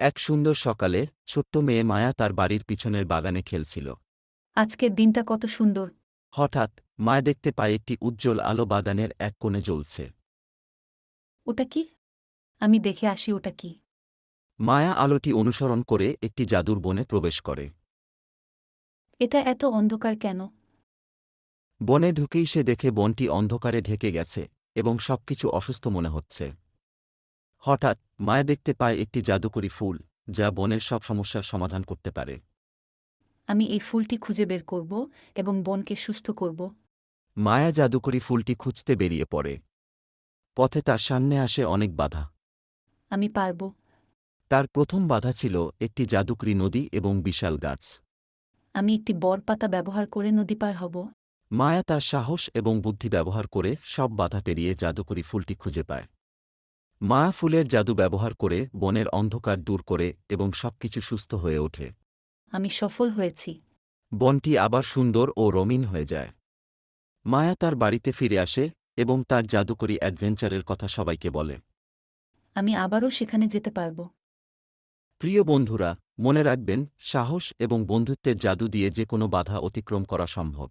এক সুন্দর সকালে ছোট্ট মেয়ে মায়া তার বাড়ির পিছনের বাগানে খেলছিল। আজকের দিনটা কত সুন্দর। হঠাৎ মায়া দেখতে পায় একটি উজ্জ্বল আলো বাগানের এক কোণে জ্বলছে। ওটা কি? আমি দেখে আসি ওটা কি। মায়া আলোটি অনুসরণ করে একটি জাদুর বনে প্রবেশ করে। এটা এত অন্ধকার কেন? বনে ঢুকেই সে দেখে বনটি অন্ধকারে ঢেকে গেছে এবং সবকিছু অসুস্থ মনে হচ্ছে। হঠাৎ মায়া দেখতে পায় একটি জাদুকরী ফুল যা বনের সব সমস্যার সমাধান করতে পারে। আমি এই ফুলটি খুঁজে বের করব এবং বনকে সুস্থ করব। মায়া জাদুকরী ফুলটি খুঁজতে বেরিয়ে পড়ে। পথে তার সামনে আসে অনেক বাধা। আমি পারব। তার প্রথম বাধা ছিল একটি জাদুকরী নদী এবং বিশাল গাছ। আমি একটি বর পাতা ব্যবহার করে নদী পার হব। মায়া তার সাহস এবং বুদ্ধি ব্যবহার করে সব বাধা পেরিয়ে জাদুকরী ফুলটি খুঁজে পায়। মায়া ফুলের জাদু ব্যবহার করে বনের অন্ধকার দূর করে এবং সবকিছু সুস্থ হয়ে ওঠে। আমি সফল হয়েছি। বনটি আবার সুন্দর ও রঙিন হয়ে যায়। মায়া তার বাড়িতে ফিরে আসে এবং তার জাদুকরী অ্যাডভেঞ্চারের কথা সবাইকে বলে। আমি আবারও সেখানে যেতে পারব। প্রিয় বন্ধুরা মনে রাখবেন সাহস এবং বন্ধুত্বের জাদু দিয়ে যে কোনো বাধা অতিক্রম করা সম্ভব।